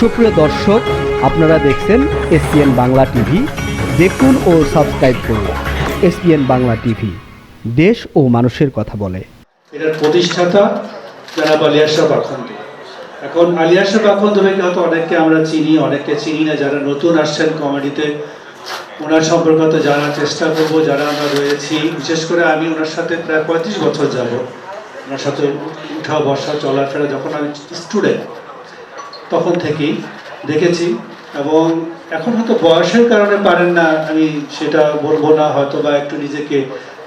সুপ্রিয় দর্শক, আপনারা দেখছেন এসপিএন বাংলা টিভি। দেখুন ও সাবস্ক্রাইব করুন এসপিএন বাংলা টিভি। দেশ ও মানুষের কথা বলে। এটার প্রতিষ্ঠাতা জনাব আলিয়াশা বাখন্দ। এখন আলিয়াশা বাখন্দ ভাইকে হয়তো অনেককে আমরা চিনি, অনেককে চিনি না। যারা নতুন আসছেন কমেডিতে, ওনার সম্পর্কে হয়তো জানার চেষ্টা করব। যারা আমরা রয়েছি, বিশেষ করে আমি ওনার সাথে প্রায় পঁয়ত্রিশ বছর যাব ওনার সাথে উঠা বসা চলাফেরা, যখন আমি স্টুডেন্ট তখন থেকেই দেখেছি এবং এখন হয়তো বয়সের কারণে পারেন না, আমি সেটা বলব না হয়তো বা একটু নিজেকে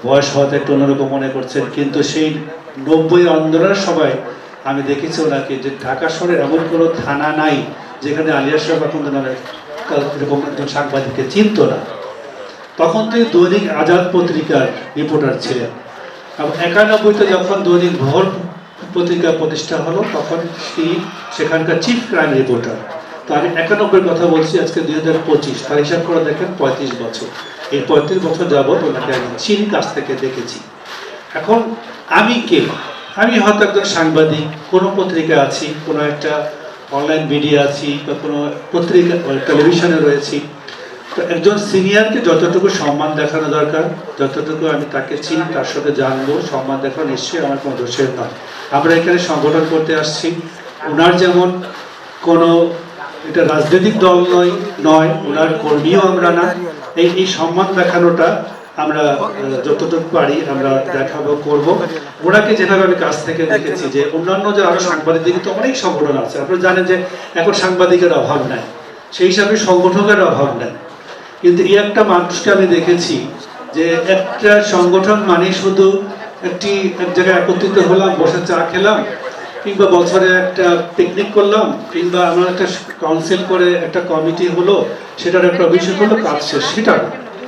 বয়স হয়তো একটু অন্যরকম মনে করছেন, কিন্তু সেই নব্বই আন্দোলনের সময় আমি দেখেছি ওনাকে যে ঢাকা শহরের এমন কোনো থানা নাই, যেখানে আলিয়া সাহেব এখন নামে এরকম একজন সাংবাদিককে চিনত না। তখন তিনি দৈনিক আজাদ পত্রিকার রিপোর্টার ছিলেন। এবং একানব্বইতে যখন দৈনিক ভোর পত্রিকা প্রতিষ্ঠা হলো, তখন তিনি সেখানকার চিফ ক্রাইম রিপোর্টার তো আমি একানব্বই কথা বলছি, আজকে দুই হাজার পঁচিশ, তার হিসাব করে দেখেন পঁয়ত্রিশ বছর। এই পঁয়ত্রিশ বছর যাবৎ ওনাকে আমি চীন কাছ থেকে দেখেছি। এখন আমি কে? আমি হয়তো একজন সাংবাদিক, কোনো পত্রিকা আছি, কোনো একটা অনলাইন মিডিয়া আছি, বা কোনো পত্রিকা, টেলিভিশনে রয়েছি। তো একজন সিনিয়রকে যতটুকু সম্মান দেখানো দরকার, যতটুকু আমি তাকে চিনি, তার সাথে জানব, সম্মান দেখানো নিশ্চয়ই আমার কোনো দোষের নয়। আমরা এখানে সংগঠন করতে আসছি। ওনার যেমন কোনো এটা রাজনৈতিক দল নয় নয় ওনার কর্মীও আমরা না। এই এই সম্মান দেখানোটা আমরা যতটুকু পারি আমরা দেখাবো, করব। ওনাকে যেভাবে আমি কাছ থেকে দেখেছি যে অন্যান্য যে আরও সাংবাদিক তো অনেক সংগঠন আছে। আপনারা জানেন যে এখন সাংবাদিকের অভাব নাই। সেই হিসাবে সংগঠকের অভাব নাই। কিন্তু এই একটা মানুষকে আমি দেখেছি যে একটা সংগঠন মানে শুধু একটি, এক জায়গায় একত্রিত হলাম, বসে চা খেলাম, কিংবা বছরে একটা পিকনিক করলাম, কিংবা আমার একটা কাউন্সিল করে একটা কমিটি হলো, সেটার একটা অভিষেক হলো, কাজ শেষ। সেটা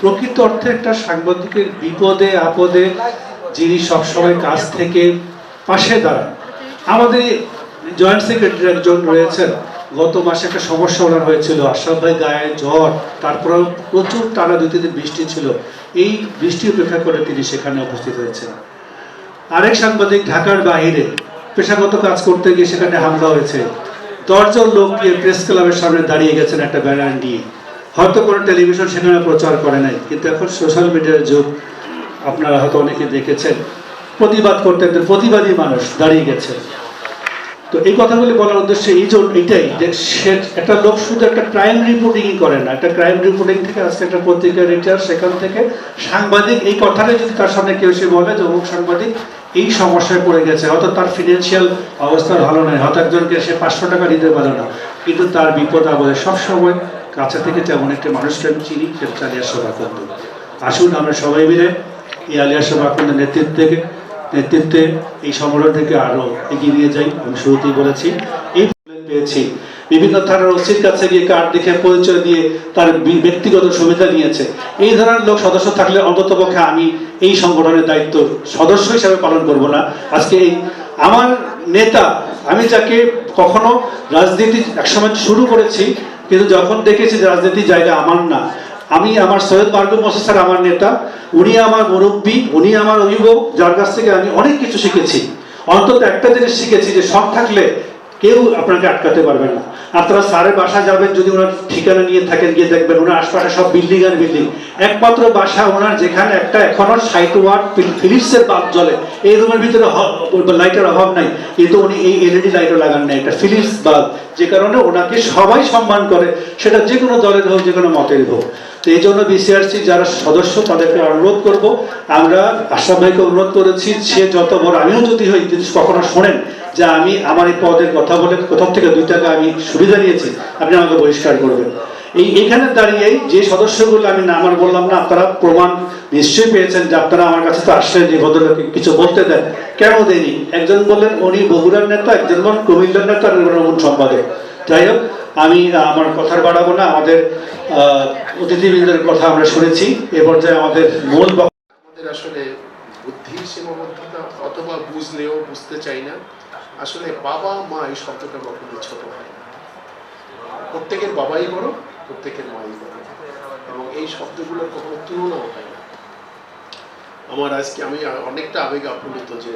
প্রকৃত অর্থে একটা সাংবাদিকের বিপদে, আপদে, যিনি সবসময় কাজ থেকে পাশে দাঁড়ান। আমাদের জয়েন্ট সেক্রেটারি একজন রয়েছেন গত মাসে একটা সমস্যা ওনার হয়েছিল। আশরাফ ভাই গায়ে জ্বর, তারপরেও প্রচুর টানা দুই, তিন বৃষ্টি ছিল। এই বৃষ্টি উপেক্ষা করে তিনি সেখানে উপস্থিত হয়েছেন। আরেক সাংবাদিক ঢাকার বাইরে পেশাগত কাজ করতে গিয়ে সেখানে হামলা হয়েছে। দশজন লোক গিয়ে প্রেস ক্লাবের সামনে দাঁড়িয়ে গেছেন একটা ব্যানার নিয়ে। হয়তো কোনো টেলিভিশন সেখানে প্রচার করে নাই, কিন্তু এখন সোশ্যাল মিডিয়ার যুগ। আপনারা হয়তো অনেকে দেখেছেন। প্রতিবাদ করতে প্রতিবাদী মানুষ দাঁড়িয়ে গেছে তো এই কথাগুলি বলার উদ্দেশ্য এই জন্য এটাই যে সে একটা লোক শুধু একটা ক্রাইম রিপোর্টিংই করে না, একটা ক্রাইম রিপোর্টিং থেকে আজকে একটা পত্রিকা রিটার সেখান থেকে সাংবাদিক, এই কথাটা যদি তার সামনে কেউ এসে বলে যে অমুক সাংবাদিক এই সমস্যায় পড়ে গেছে, হয়তো তার ফিনান্সিয়াল অবস্থা ভালো নয় হয়তো একজনকে সে পাঁচশো টাকা দিতে পারে না, কিন্তু তার বিপদ আপদে সবসময় কাছে থেকে তেমন একটা মানুষকে আমি চিনি সেটা আলিয়া সভাকন্দ আসুন আমরা সবাই মিলে এই আলিয়া সভাকন্দের নেতৃত্ব থেকে নেতৃত্বে এই সংগঠন থেকে আরও এগিয়ে নিয়ে যাই, আমি শুরুতেই বলেছি। এই পেয়েছি। বিভিন্ন থানার ওসির কাছে গিয়ে কার্ড দেখে পরিচয় দিয়ে তার ব্যক্তিগত সুবিধা নিয়েছে। এই ধরনের লোক সদস্য থাকলে অন্তত পক্ষে আমি এই সংগঠনের দায়িত্ব সদস্য হিসাবে পালন করব না। আজকে এই আমার নেতা, আমি যাকে কখনো রাজনীতি একসময় শুরু করেছি, কিন্তু যখন দেখেছি যে রাজনীতির জায়গা আমার না আমি আমার সৈয়দ মার্গুম মোসা স্যার আমার নেতা, উনি আমার মুরব্বী, উনি আমার অভিভাবক, যার কাছ থেকে আমি অনেক কিছু শিখেছি। অন্তত একটা জিনিস শিখেছি যে সব থাকলে কেউ আপনাকে আটকাতে পারবে না। আপনারা স্যারের বাসা যাবেন, যদি ওনার ঠিকানা নিয়ে থাকেন, গিয়ে দেখবেন ওনার আশপাশে সব বিল্ডিং আর বিল্ডিং একমাত্র বাসা ওনার, যেখানে একটা এখনও সাইট ওয়াট ফিলিপসের বাল্ব জ্বলে। এই রুমের ভিতরে লাইটের অভাব নাই। কিন্তু উনি এই এলইডি লাইটও লাগান নাই একটা ফিলিপস বাল্ব যে কারণে ওনাকে সবাই সম্মান করে। সেটা যে কোনো দলের হোক, যে কোনো মতের হোক। তো এই জন্য বিসিআরসি যারা সদস্য তাদেরকে অনুরোধ করব। আমরা আশরাফ ভাইকে অনুরোধ করেছি, সে যত বড় আমিও যদি হই যদি কখনো শোনেন যে আমি আমার এই পদের কথা বলে কোথাও থেকে দুই টাকা আমি সুবিধা নিয়েছি, আপনি আমাকে বহিষ্কার করবেন। এই এখানে দাঁড়িয়েই যে সদস্যগুলো আমি নাম আর বললাম না, আপনারা প্রমাণ নিশ্চয়ই পেয়েছেন যে আপনারা আমার কাছে তো আসলেন যে ভদ্রলোককে কিছু বলতে দেন। কেন দেয়নি? একজন বললেন, উনি বগুড়ার নেতা, একজন বললেন, কুমিল্লার নেতা সম্পাদক। যাই হোক, আমি আমার কথার বাড়াবো না, আমাদের অতিথিবৃন্দের কথা আমরা শুনেছি। এ পর্যায়ে আমাদের মূল আমাদের আসলে বুদ্ধির সীমাবদ্ধতা অথবা বুঝলেও বুঝতে চাই না। আসলে বাবা, মা এই শব্দটা কখনো ছোট হয় প্রত্যেকের বাবাই বড়, প্রত্যেকের মাই বড়। এবং এই শব্দগুলোর কখনো তুলনাও হয় না। আমার আজকে আমি অনেকটা আবেগ আপ্লুত যে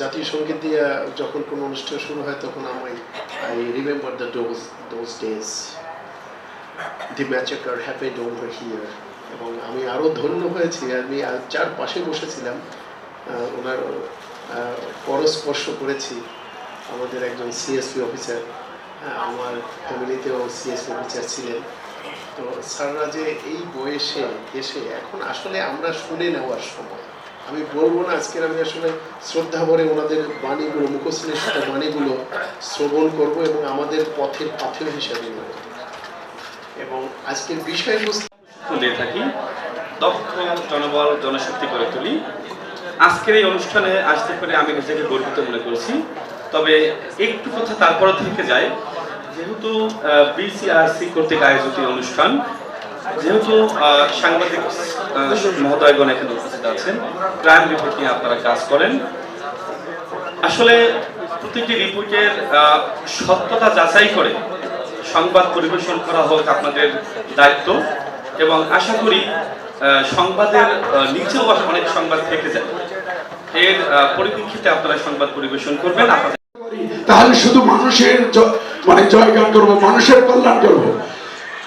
জাতীয় সংগীত দিয়ে যখন কোনো অনুষ্ঠান শুরু হয়, তখন আমি I remember the those those days the matchmaker happened over here এবং আমি আরও ধন্য হয়েছি। আমি যার পাশে বসেছিলাম। ওনার পরস্পর্শ করেছি। আমাদের একজন সিএসপি অফিসার আমার ফ্যামিলিতেও সিএসপি অফিসার ছিলেন। তো স্যাররা যে এই বয়সে এসে, এখন আসলে আমরা শুনে নেওয়ার সময়। আমি বলব না আজকের আমি আসলে শ্রদ্ধা ভরে ওনাদের বাণীগুলো মুখশ্রেষ্ঠ বাণীগুলো শ্রবণ করব এবং আমাদের পথের পাথেয় হিসাবে নেব। এবং আজকের বিষয়বস্তু দিয়ে থাকি। দক্ষ জনবল, জনশক্তি করে তুলি। আজকের এই অনুষ্ঠানে আসতে পেরে আমি নিজেকে গর্বিত মনে করছি। তবে একটু কথা তারপরে থেকে যায়। যেহেতু বিসিআরসি কর্তৃক আয়োজিত অনুষ্ঠান যেহেতু সাংবাদিক মহোদয়গণ এখানে উপস্থিত আছেন, ক্রাইম রিপোর্ট নিয়ে আপনারা কাজ করেন। আসলে প্রতিটি রিপোর্টের সত্যতা যাচাই করে সংবাদ পরিবেশন করা হোক আপনাদের দায়িত্ব এবং আশা করি সংবাদের নিচেও অনেক সংবাদ থেকে যায়। এর পরিপ্রেক্ষিতে আপনারা সংবাদ পরিবেশন করবেন। আপনাদের তাহলে শুধু মানুষের মানে জয়গান করব, মানুষের কল্যাণ করব।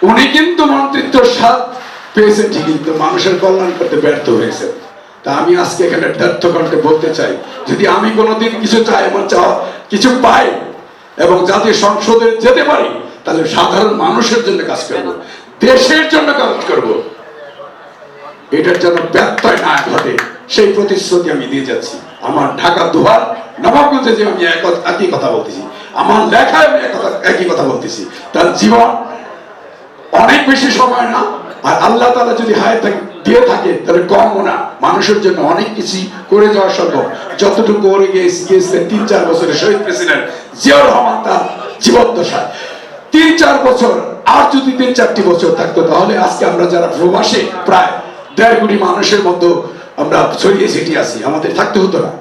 উনি কিন্তু মন্ত্রিত্ব স্বাদ পেয়েছেন ঠিকই, কিন্তু মানুষের কল্যাণ করতে ব্যর্থ হয়েছেন তা আমি আজকে এখানে ব্যর্থ করতে বলতে চাই, যদি আমি কোনোদিন কিছু চাই, আমার চাওয়া কিছু পাই, এবং জাতীয় সংসদে যেতে পারি, তাহলে সাধারণ মানুষের জন্য কাজ করব, দেশের জন্য কাজ করব। এটার জন্য ব্যত্যয় না ঘটে, সেই প্রতিশ্রুতি আমি দিয়ে যাচ্ছি। আমার ঢাকা দুহার নবাবগঞ্জে যে আমি এক- একই কথা বলতেছি, আমার লেখায় আমি একই কথা বলতেছি। তার জীবন অনেক বেশি সময় না? আর আল্লাহ তালা যদি হায় থাকে দিয়ে থাকে, তাহলে কমও না। মানুষের জন্য অনেক কিছু করে যাওয়া সম্ভব। যতটুকু করে গিয়েছে গিয়েছিলেন তিন চার বছরের শহীদ প্রেসিডেন্ট জিয়াউর রহমান তার জীবদ্দশায় তিন চার বছর, আর যদি তিন চারটি বছর থাকতো, তাহলে আজকে আমরা যারা প্রবাসে প্রায় দেড় কোটি মানুষের মতো আমরা ছড়িয়ে ছিটিয়ে আছি, আমাদের থাকতে হতো না।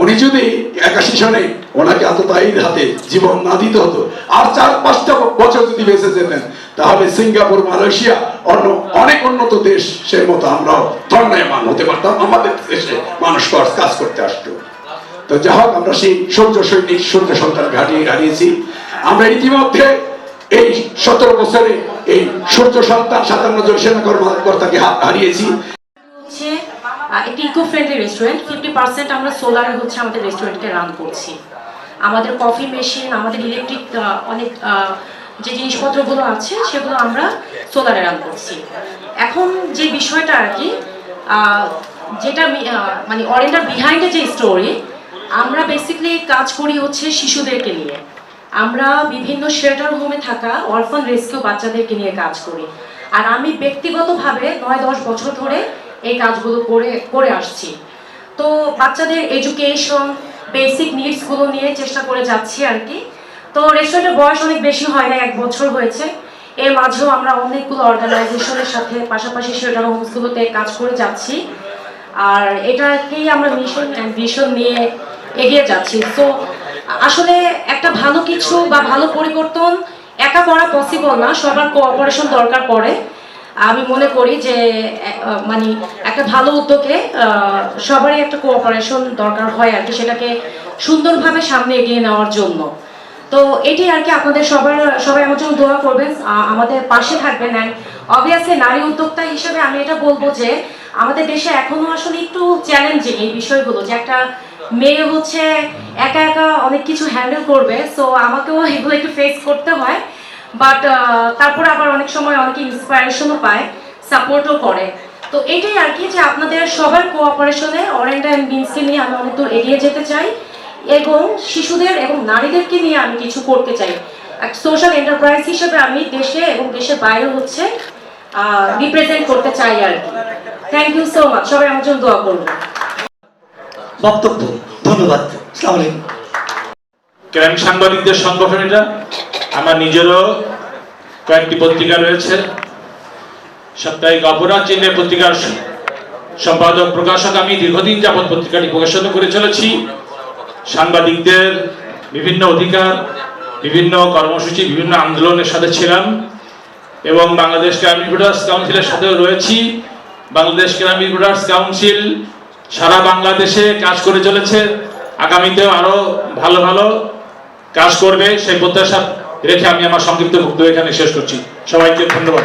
উনি যদি একাশি সনে ওনাকে আততায়ীর হাতে জীবন না দিতে হতো, আর চার, পাঁচটা বছর যদি বেঁচে যেতেন, তাহলে সিঙ্গাপুর, মালয়েশিয়া, অন্য অনেক উন্নত দেশ সে মতো আমরাও ধর্ণায়মান হতে পারতাম, আমাদের দেশে মানুষ কাজ করতে আসতো। তো যা হোক, আমরা সেই সূর্য সৈনিক, সূর্য সন্তান ঘাটিয়ে হারিয়েছি। আমরা ইতিমধ্যে এই সতেরো বছরে এই সূর্য সন্তান সাতান্ন জন সেনা কর্মকর্তাকে হারিয়েছি। একটি eco friendly restaurant fifty percent আমরা সোলার হচ্ছে আমাদের রেস্টুরেন্টকে রান করছি। আমাদের কফি মেশিন আমাদের ইলেকট্রিক অনেক যে জিনিসপত্রগুলো আছে, সেগুলো আমরা সোলারে রান করছি। এখন যে বিষয়টা আর কি যেটা মানে অরেন্ডার বিহাইন্ডে যে স্টোরি আমরা বেসিক্যালি কাজ করি হচ্ছে শিশুদেরকে নিয়ে। আমরা বিভিন্ন শেল্টার হোমে থাকা অরফান রেস্কিউ বাচ্চাদেরকে নিয়ে কাজ করি। আর আমি ব্যক্তিগতভাবে নয় দশ বছর ধরে এই কাজগুলো করে করে আসছি। তো বাচ্চাদের এডুকেশন বেসিক নিডসগুলো নিয়ে চেষ্টা করে যাচ্ছি আর কি। তো রেস্টুরেন্টের বয়স অনেক বেশি হয় না, এক বছর হয়েছে। এর মাঝেও আমরা অনেকগুলো অর্গানাইজেশনের সাথে পাশাপাশি শেল্টার হোমসগুলোতে কাজ করে যাচ্ছি। আর এটাকেই আমরা মিশন অ্যান্ড ভিশন নিয়ে এগিয়ে যাচ্ছি। তো আসলে একটা ভালো কিছু বা ভালো পরিবর্তন একা করা পসিবল না, সবার কোঅপারেশন দরকার পড়ে। আমি মনে করি যে মানে একটা ভালো উদ্যোগে সবারই একটা কোঅপারেশন দরকার হয় আর কি, সেটাকে সুন্দরভাবে সামনে এগিয়ে নেওয়ার জন্য। তো এটি আর কি আপনাদের সবার, সবাই আমার জন্য দোয়া করবেন আমাদের পাশে থাকবেন অ্যান্ড অবভিয়াসলি নারী উদ্যোক্তা হিসেবে আমি এটা বলব যে, আমাদের দেশে এখনও আসলে একটু চ্যালেঞ্জিং এই বিষয়গুলো, যে একটা মেয়ে হচ্ছে একা একা অনেক কিছু হ্যান্ডেল করবে সো আমাকেও এগুলো একটু ফেস করতে হয়। বাট তারপরে আবার অনেক সময় অনেকে ইন্সপায়ারেশনও পায় সাপোর্টও করে। তো এটাই আর কি যে আপনাদের সবার কোঅপারেশনে অরেন্ডা অ্যান্ড বিনসকে নিয়ে আমি অনেক দূর এগিয়ে যেতে চাই এবং শিশুদের এবং নারীদেরকে নিয়ে আমি কিছু করতে চাই। সোশ্যাল এন্টারপ্রাইজ হিসেবে আমি দেশে এবং দেশের বাইরে হচ্ছে রিপ্রেজেন্ট করতে চাই আর কি। থ্যাংক ইউ সো মাচ সবাই আমার জন্য দোয়া করবেন। বক্তব্য ধন্যবাদ। সালাম আলাইকুম। ক্রাইম সাংবাদিকদের সংগঠন এটা? আমার নিজেরও কয়েকটি পত্রিকা রয়েছে। সাপ্তাহিক অপরাধ চিহ্নের পত্রিকার সম্পাদক, প্রকাশক, আমি দীর্ঘদিন যাবৎ পত্রিকাটি প্রকাশনা করে চলেছি। সাংবাদিকদের বিভিন্ন অধিকার, বিভিন্ন কর্মসূচি, বিভিন্ন আন্দোলনের সাথে ছিলাম এবং বাংলাদেশ ক্রাইম রিপোর্টার্স কাউন্সিলের সাথেও রয়েছি। বাংলাদেশ ক্রাইম রিপোর্টার্স কাউন্সিল সারা বাংলাদেশে কাজ করে চলেছে। আগামীতেও আরও ভালো ভালো কাজ করবে। সেই প্রত্যাশা রেখে আমি আমার সংক্ষিপ্ত বক্তব্য এখানে শেষ করছি। সবাইকে ধন্যবাদ।